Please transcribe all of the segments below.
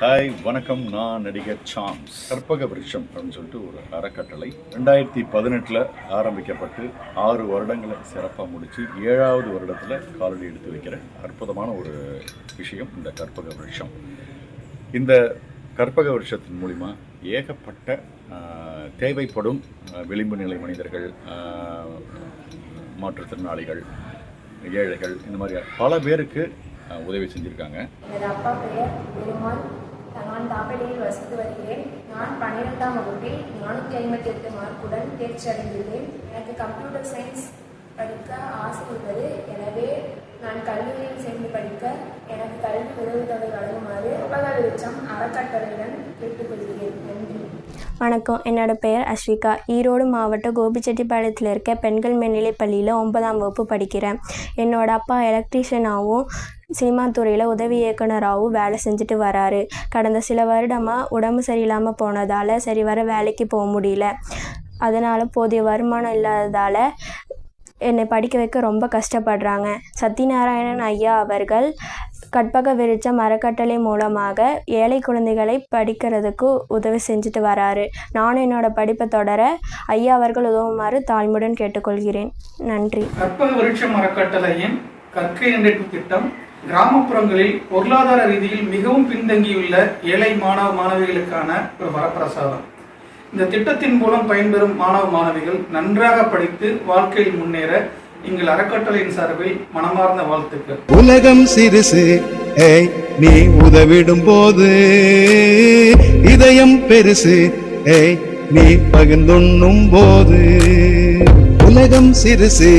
Hi வணக்கம் நான் நடிகர் சாம்ஸ். கற்பக விருஷம் அப்படின்னு சொல்லிட்டு ஒரு அறக்கட்டளை. ரெண்டாயிரத்தி பதினெட்டில் ஆரம்பிக்கப்பட்டு ஆறு வருடங்களை சிறப்பாக முடித்து ஏழாவது வருடத்தில் காலடி எடுத்து வைக்கிற அற்புதமான ஒரு விஷயம் இந்த கற்பக விருஷம். இந்த கற்பக வருஷத்தின் மூலிமா ஏகப்பட்ட தேவைப்படும் விளிம்பு நிலை மனிதர்கள் மாற்றுத்திறனாளிகள் ஏழைகள் இந்த மாதிரி பல பேருக்கு உதவி செஞ்சுருக்காங்க எனது அப்பா பெயர் பெருமாள் நான் தாப்படியில் வசித்து வருகிறேன். நான் பன்னிரெண்டாம் வகுப்பில் நானூற்றி ஐம்பத்தி எட்டு மார்க்குடன் தேர்ச்சி அடைந்துள்ளேன் எனக்கு கம்ப்யூட்டர் சயின்ஸ் படிக்க ஆசை உள்ளது. எனவே நான் கல்லூரியில் சேர்ந்து படிக்க எனக்கு கல்வி உதவித்தொகை வழங்குமாறு உலக வெளிச்சம் அறக்கட்டளையுடன் கேட்டுக்கொள்கிறேன். நன்றி. வணக்கம். என்னோட பெயர் அஸ்விகா. ஈரோடு மாவட்டம் கோபிச்செட்டிப்பாளையத்தில் இருக்க பெண்கள் மேல்நிலைப் பள்ளியில் ஒன்பதாம் வகுப்பு படிக்கிறேன். என்னோட அப்பா எலக்ட்ரீஷியனாகவும் சினிமா துறையில் உதவி இயக்குனராகவும் வேலை செஞ்சுட்டு வராரு. கடந்த சில வருடமாக உடம்பு சரியில்லாமல் போனதால் சரி வர வேலைக்கு போக முடியல. அதனால் போதிய வருமானம் இல்லாததால் என்னை படிக்க வைக்க ரொம்ப கஷ்டப்படுறாங்க. சத்யநாராயணன் ஐயா அவர்கள் கற்பக விரிச்ச மரக்கட்டளை மூலமாக ஏழை குழந்தைகளை படிக்கிறதுக்கு உதவி செஞ்சுட்டு வராரு. நானும் என்னோட படிப்பை தொடர ஐயா அவர்கள் உதவுமாறு தாழ்மையுடன் கேட்டுக்கொள்கிறேன். நன்றி. கற்பக விருட்ச மரக்கட்டளையின் கற்கை திட்டம் கிராமப்புறங்களில் பொருளாதார ரீதியில் மிகவும் பின்தங்கியுள்ள ஏழை மாணவ மாணவிகளுக்கான ஒரு வரப்பிரசாதம். இந்த திட்டத்தின் மூலம் பயன்பெறும் மாணவ மாணவிகள் நன்றாக படித்து வாழ்க்கையில் முன்னேற எங்கள் அறக்கட்டளையின் சார்பில் மனமார்ந்த வாழ்த்துக்கள். உலகம் சிறுசு ஏய் நீ உதவிடும் போது இதயம் பெருசு ஏய் நீ பகிர்ந்துண்ணும் போது உலகம் சிறுசு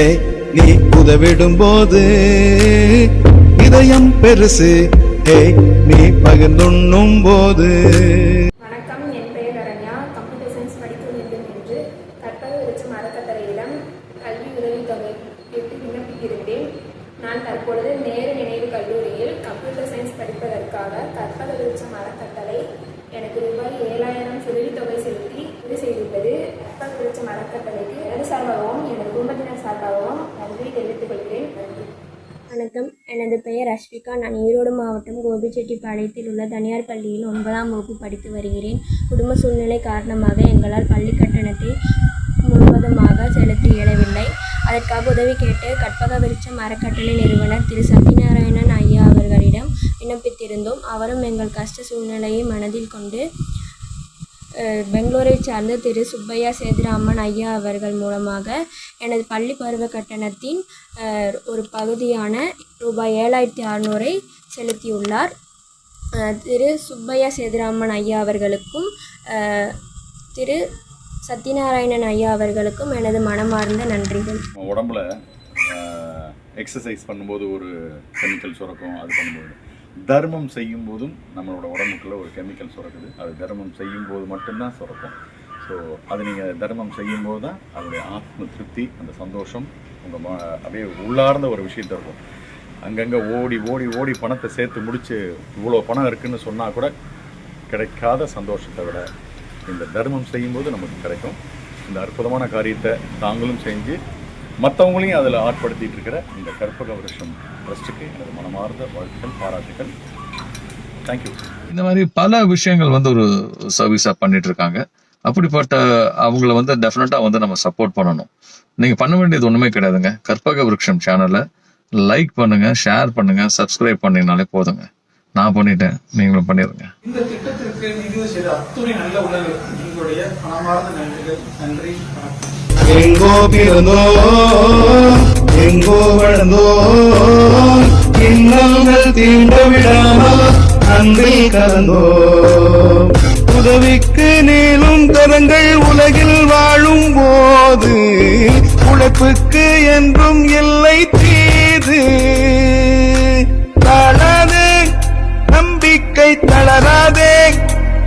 ஏய் நீ உதவிடும் போது இதயம் பெருசு. ஏய் நீ பகிர்ந்துண்ணும் போது வணக்கம் என் பெயர் அரண்யா கம்ப்யூட்டர் சயின்ஸ் படிக்க வேண்டும் என்று தற்போது விருட்சம் அறக்கட்டளையிடம் கல்வி உதவித்தொகை கேட்டு விண்ணப்பித்திருந்தேன். நான் தற்பொழுது நேரு நினைவு கல்லூரியில் கம்ப்யூட்டர் சயின்ஸ் படிப்பதற்காக கற்பக விருட்சம் அறக்கட்டளை எனக்கு ரூபாய் ஏழாயிரம் உதவித்தொகை செலுத்தி உதவி செய்துள்ளது. கற்பக விருட்சம் அறக்கட்டளைக்கு எனது சார்பாகவும் எனது வணக்கம். எனது பெயர் அஸ்விகா. நான் ஈரோடு மாவட்டம் கோபிச்செட்டிப்பாளையத்தில் உள்ள தனியார் பள்ளியில் ஒன்பதாம் வகுப்பு படித்து வருகிறேன். குடும்ப சூழ்நிலை காரணமாக எங்களால் பள்ளி கட்டணத்தை முழுவதுமாக செலுத்த இயலவில்லை. அதற்காக உதவி கேட்டு கற்பக விருட்சம் அறக்கட்டளை நிறுவனர் திரு. சத்யநாராயணன் ஐயா அவர்களிடம் விண்ணப்பித்திருந்தோம். அவரும் எங்கள் கஷ்ட சூழ்நிலையை மனதில் கொண்டு பெங்களூரை சார்ந்த திரு சுப்பையா சேதுராமன் ஐயா அவர்கள் மூலமாக எனது பள்ளி பருவ கட்டணத்தின் ஒரு பகுதியான ரூபாய் ஏழாயிரத்தி அறநூறை செலுத்தியுள்ளார். திரு சுப்பையா சேதுராமன் ஐயா அவர்களுக்கும் திரு சத்யநாராயணன் ஐயா அவர்களுக்கும் எனது மனமார்ந்த நன்றிகள். உடம்புல எக்ஸசைஸ் பண்ணும்போது ஒரு கெமிக்கல் சுரக்கும் அது பண்ணும்போது. தர்மம் செய்யும் போதும் நம்மளோட உடம்புக்குள்ள ஒரு கெமிக்கல் சுரக்குது. அது தர்மம் செய்யும் போது மட்டும்தான் சுரக்கும். ஸோ அது நீங்கள் தர்மம் செய்யும்போது தான் அதோடைய ஆத்ம திருப்தி அந்த சந்தோஷம் உங்கள் ம அப்படியே உள்ளார்ந்த ஒரு விஷயத்த இருக்கும். அங்கங்கே ஓடி ஓடி ஓடி பணத்தை சேர்த்து முடித்து இவ்வளோ பணம் இருக்குன்னு சொன்னால் கூட கிடைக்காத சந்தோஷத்தை விட இந்த தர்மம் செய்யும்போது நமக்கு கிடைக்கும். இந்த அற்புதமான காரியத்தை தாங்களும் செஞ்சு மற்றவங்களையும் அதில் ஆட்படுத்திட்டு இருக்கிற இந்த கற்பக வருஷம் ட்ரஸ்ட்டுக்கு எனது மனமார்ந்த வாழ்த்துக்கள் பாராட்டுக்கள். தேங்க்யூ இந்த மாதிரி பல விஷயங்கள் வந்து ஒரு சர்வீஸா பண்ணிட்டு இருக்காங்க. அப்படிப்பட்ட அவங்கள வந்து டெஃபினட்டா வந்து நம்ம சப்போர்ட் பண்ணணும். நீங்க பண்ண வேண்டியது ஒண்ணுமே கிடையாதுங்க. கற்பக விருட்சம் சேனலை லைக் பண்ணுங்க ஷேர் பண்ணுங்க சப்ஸ்கிரைப் பண்ணீங்கனாலே போதுங்க. நான் பண்ணிட்டேன். நீங்களும் பண்ணிடுங்க இந்த திட்டத்திற்கு நிதி செய்த அத்துணை நல்ல உள்ளவர்களுக்கும் எங்களுடைய மனமார்ந்த நன்றிகள். நன்றி. வணக்கம். எங்கோ பிறந்தோம் எங்கோ வளர்ந்தோம் இன்னங்கள் தீண்ட விடாமல் அன்பில் கலந்தோம் உதவிக்கு நீளும் கரங்கள் உலகில் வாழும் போது உழைப்புக்கு என்றும் இல்லை தீது. தாழாதே நம்பிக்கை தளராது